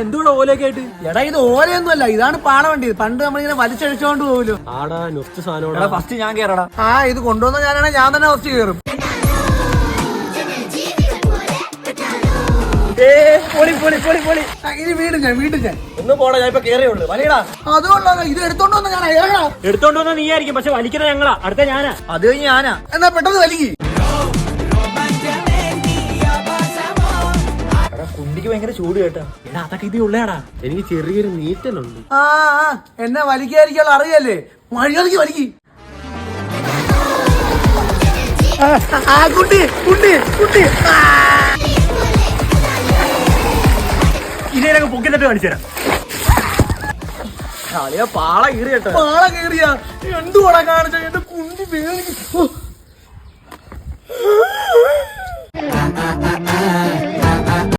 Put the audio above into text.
എന്തുകൂടെ ഓലൊക്കെ ആയിട്ട് എടാ ഇത് ഓലയൊന്നുമല്ല. ഇതാണ് പാള വണ്ടി. പണ്ട് നമ്മളിങ്ങനെ വലിച്ചഴിച്ചോണ്ട് പോകല്ലോ ആടാ നൊസ്റ്റ് സാധനം ഫസ്റ്റ് ഞാൻ കേറടാ. ആ ഇത് കൊണ്ടുവന്ന ഞാനാണ് ഞാൻ തന്നെ ഫസ്റ്റ് കയറും എടുത്തോണ്ട് വന്ന ഞാൻ അയാളാ എടുത്തോണ്ട് വന്ന നീ ആയിരിക്കും പക്ഷെ വലിക്കുന്നത് ഞങ്ങളാ. അടുത്ത ഞാനാ. അത് കഴിഞ്ഞ് ഞാനാ. എന്നാ പെട്ടെന്ന് വലിക്ക്. കുണ്ടിക്ക് ഭയങ്കര ചൂട് കേട്ടാ. എടാ അതൊക്കെ ഇത് ഉള്ളേടാ. എനിക്ക് ചെറിയൊരു നീറ്റലുണ്ട്. ആ ആ, എന്നെ വലിക്കാതിരിക്കാൻ അറിയല്ലേ? മര്യാദയ്ക്ക് വലിക്ക്. ആ, കുട്ടി കുട്ടി കുട്ടി. ആ. ഇനി എനിക്ക് പൊക്കിന്നിട്ട് കാണിച്ചു തരാം. കളിയാ പാള കീറി കേട്ടോ പാള കേറിയ? എന്തുവാടാ കാണിച്ച? എന്റെ കുണ്ടി വേദനിക്കും.